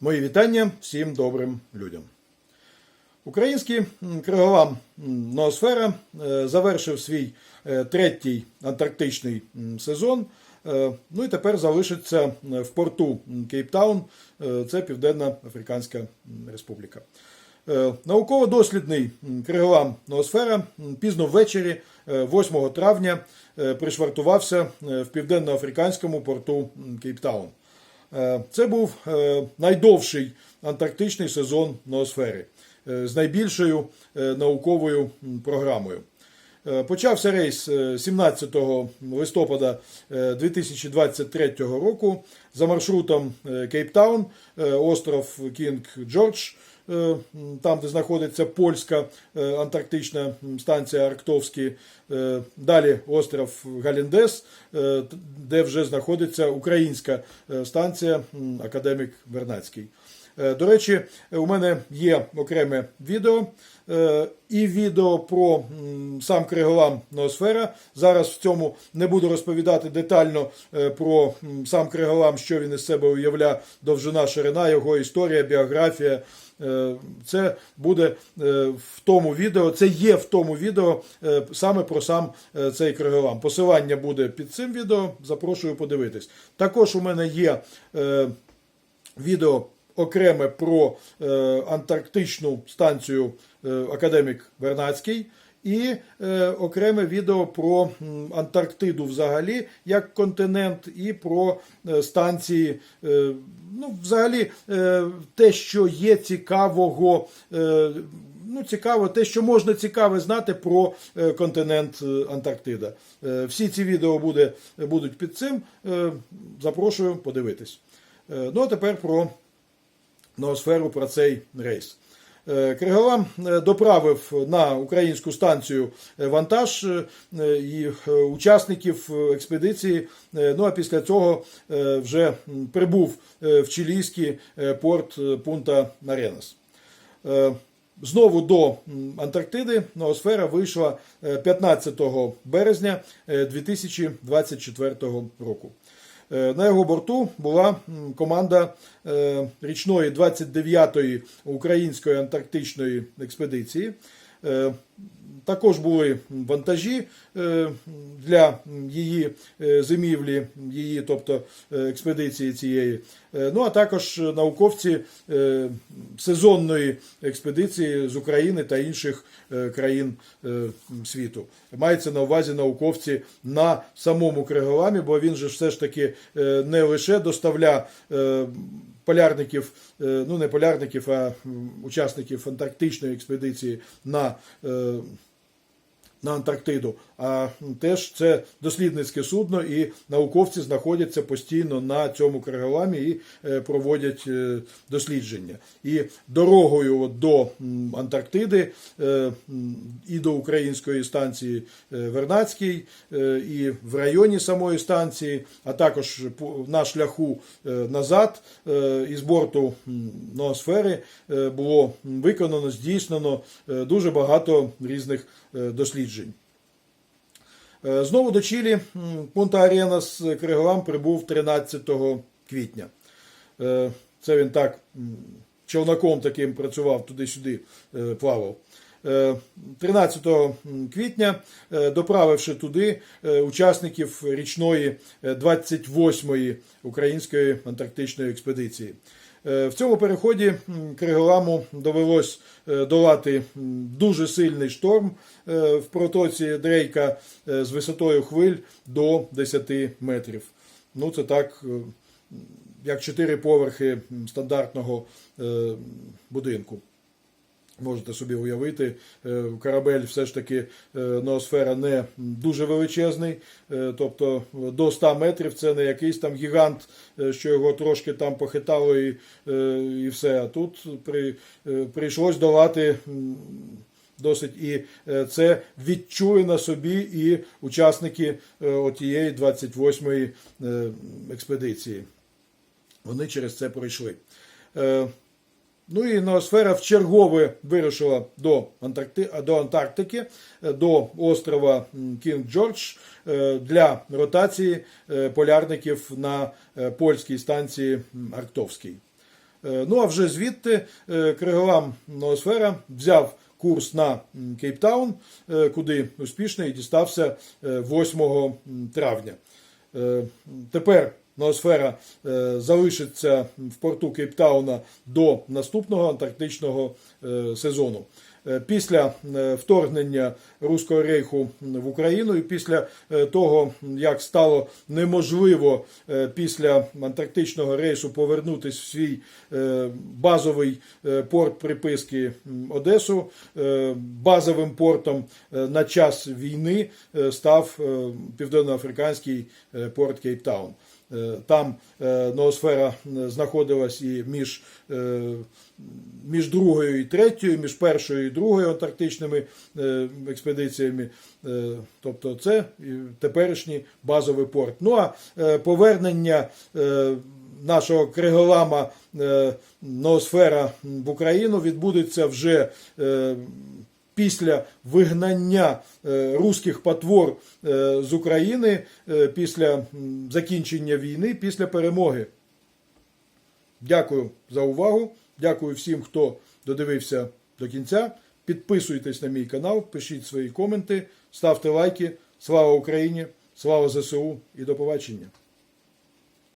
Мої вітання всім добрим людям. Український криголам Ноосфера е, завершив свій е, третій антарктичний сезон. Е, Ну і тепер залишиться в порту Кейптаун, це Південна Африканська Республіка. Науково-дослідний криголам Ноосфера пізно ввечері, е, 8 травня, пришвартувався в південноафриканському порту Кейптаун. Е, Це був е, найдовший антарктичний сезон ноосфери е, з найбільшою науковою програмою. Почався рейс е, 17 листопада е, 2023 року за маршрутом Кейптаун, остров Кінг Джордж, там, де знаходиться польська е, антарктична станція Арктовський. Е, Далі остров Галіндес, е, де вже знаходиться українська е, станція Академік Вернацький. Е, До речі, у мене є окреме відео е, і відео про сам криголам Ноосфера. Зараз в цьому не буду розповідати детально е, про сам криголам, що він із себе уявляє, довжина, ширина, його історія, біографія. Це буде в тому відео, це є в тому відео саме про сам цей криголам. Посилання буде під цим відео. Запрошую подивитись. Також у мене є відео окреме про е, антарктичну станцію е, Академік Вернацький. І е, окреме відео про Антарктиду взагалі як континент, і про е, станції. Е, ну, взагалі, е, те, що є цікавого, е, ну, цікаво, те, що можна цікаве знати про е, континент е, Антарктида. Е, всі ці відео буде, будуть під цим. Е, запрошую подивитись. Е, ну, а тепер про ноосферу про цей рейс. Е, Криголам е, доправив на українську станцію е, вантаж і учасників експедиції. Ну а після цього вже прибув в чилійський порт Пунта Наренас. Знову до Антарктиди ноосфера вийшла е, 15 березня е, 2024 року. Е, На його борту була команда е, річної 29-ї української антарктичної експедиції. Е, Також були вантажі е, для її е, зимівлі, її, тобто експедиції цієї. Ну а також науковці сезонної експедиції з України та інших країн світу. Мається на увазі науковці на самому Криголамі, бо він же все ж таки не лише доставля е, полярників, е, ну не полярників, а учасників антарктичної експедиції на е, на Антарктиду, а теж це дослідницьке судно, і науковці знаходяться постійно на цьому криголамі і е, проводять е, дослідження. І дорогою до Антарктиди е, і до української станції Вернацький, е, і в районі самої станції, а також на шляху назад із борту ноосфери було виконано, здійснено дуже багато різних е, досліджень. Е, Знову до Чилі м, Пунта Аренас Криголам прибув 13 квітня. Е, Це він так човнаком таким працював, туди-сюди е, плавав. Е, 13 квітня, доправивши туди учасників річної е, 28-ї української антарктичної експедиції. Е, В цьому переході Криголаму довелось е, долати дуже сильний шторм е, в протоці Дрейка з висотою хвиль до 10 метрів. Ну, це так, як 4 поверхи стандартного будинку. Можете собі уявити, е, корабель все ж таки е, ноосфера не дуже величезний, е, тобто до 100 метрів це не якийсь там гігант, що його трошки там похитало і, і все. А тут при, прийшлось долати досить і це відчули на собі і учасники отієї 28-ї е, експедиції. Вони через це пройшли. Ну і ноосфера вчергове вирушила до, Антаркти... до Антарктики, е, до острова Кінг Джордж е, для ротації е, полярників на польській станції Арктовській. Ну а вже звідти Криголам Ноосфера взяв курс на Кейптаун, куди успішно і дістався е, 8 травня. Тепер Ноосфера е, залишиться в порту Кейптауна до наступного антарктичного е, сезону. Е, Після вторгнення Руського рейху в Україну і після того, як стало неможливо після антарктичного рейсу повернутися в свій базовий порт приписки Одесу, базовим портом на час війни став південноафриканський порт Кейптаун. Е, Там е, ноосфера знаходилась і між, е, між другою і третьою, між першою і другою антарктичними експедиціями. Тобто це теперішній базовий порт. Ну а повернення нашого криголама ноосфера в Україну відбудеться вже після вигнання е, руських потвор е, з України е, після закінчення війни, після перемоги. Дякую за увагу. Дякую всім, хто додивився до кінця. Підписуйтесь на мій канал, пишіть свої коменти, ставте лайки. Слава Україні! Слава ЗСУ і до побачення!